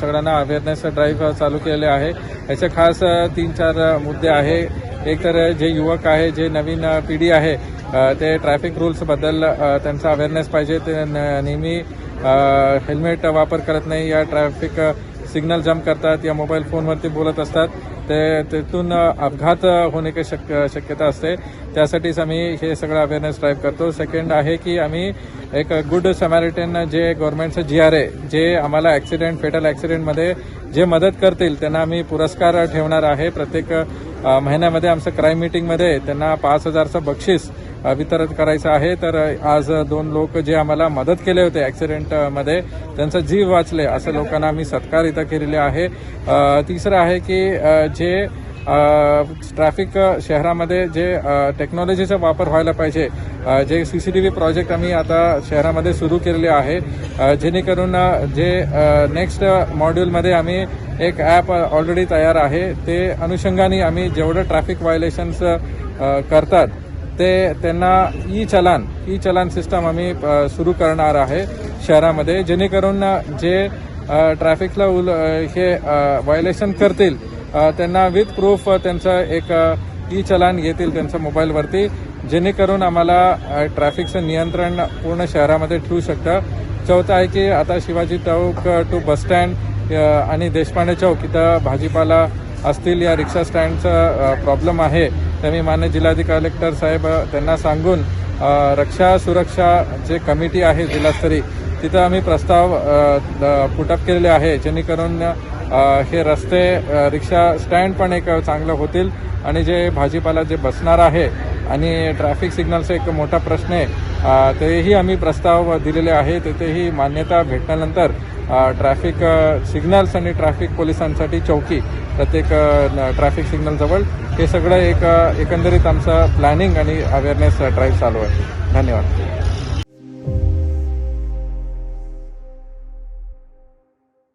सगळ्यांना awareness drive चालू केलेले आहे. याचे खास तीन चार मुद्दे आहे. एक तर जे युवक आहे जे नवीन पिढी आहे ते ट्रॅफिक रूल्सबद्दल त्यांचा अवेअरनेस पाहिजे. ते नेहमी हेल्मेट वापर करत नाही या ट्रॅफिक सिग्नल जम्प करतात या मोबाईल फोनवरती बोलत असतात. ते त्यातून अपघात होण्याची शक शक्यता असते. त्यासाठीच आम्ही हे सगळं अवेअरनेस ड्राईव्ह करतो. सेकंड आहे की आम्ही एक गुड समॅरिटन जे गव्हर्नमेंटचं जी आर ए जे आम्हाला ॲक्सिडेंट फेटल ॲक्सिडेंटमध्ये जे मदत करतील त्यांना आम्ही पुरस्कार ठेवणार आहे. प्रत्येक महिन्यामध्ये आमचं क्राईम मीटिंगमध्ये त्यांना पाच हजारचं बक्षीस वितरित करायचं आहे. तर आज दोन लोक जे आम्हाला मदत केले होते ॲक्सिडेंटमध्ये त्यांचा जीव वाचले असं लोकांना आम्ही सत्कार इथं केलेले आहे. तिसरं आहे की जे ट्रॅफिक शहरामध्ये जे टेक्नॉलॉजीचा वापर व्हायला पाहिजे जे C C T V project आम्ही आता शहरामध्ये सुरू केलेले आहे जेणेकरून जे नेक्स्ट मॉड्यूलमध्ये आम्ही एक ॲप ऑलरेडी तयार आहे ते अनुषंगाने आम्ही जेवढं ट्रॅफिक व्हायलेशन्स करतात ते त्यांना e challan e challan system आम्ही सुरू करणार आहे शहरामध्ये जेणेकरून जे ट्रॅफिकला उल हे व्हायलेशन करतील त्यांना विथ प्रूफ त्यांचं एक ई चलान येतील त्यांच्या मोबाईलवरती जेणेकरून आम्हाला ट्रॅफिकचं नियंत्रण पूर्ण शहरामध्ये ठेवू शकतं. चौथं आहे की आता शिवाजी चौक टू बसस्टँड आणि देशपांडे चौक इथं भाजीपाला असतील या रिक्षा स्टँडचा प्रॉब्लेम आहे. तर मी मान्य जिल्हाधिकारी कलेक्टर साहेब त्यांना सांगून रक्षा सुरक्षा जे कमिटी आहे जिल्हास्तरीय तिथं आम्ही प्रस्ताव पुटअप केलेले आहे जेणेकरून हे रस्ते रिक्षा स्टँड पण एक चांगलं होतील आणि जे भाजीपाला जे बसणार आहे आणि ट्रॅफिक सिग्नलचा एक मोठा प्रश्न आहे तेही आम्ही प्रस्ताव दिलेले आहे. तिथेही मान्यता भेटल्यानंतर ट्रॅफिक सिग्नल्स आणि ट्रॅफिक पोलिसांसाठी चौकी प्रत्येक ट्रॅफिक सिग्नलजवळ हे सगळं एक एकंदरीत आमचं प्लॅनिंग आणि अवेअरनेस ड्राईव्ह चालू आहे. धन्यवाद.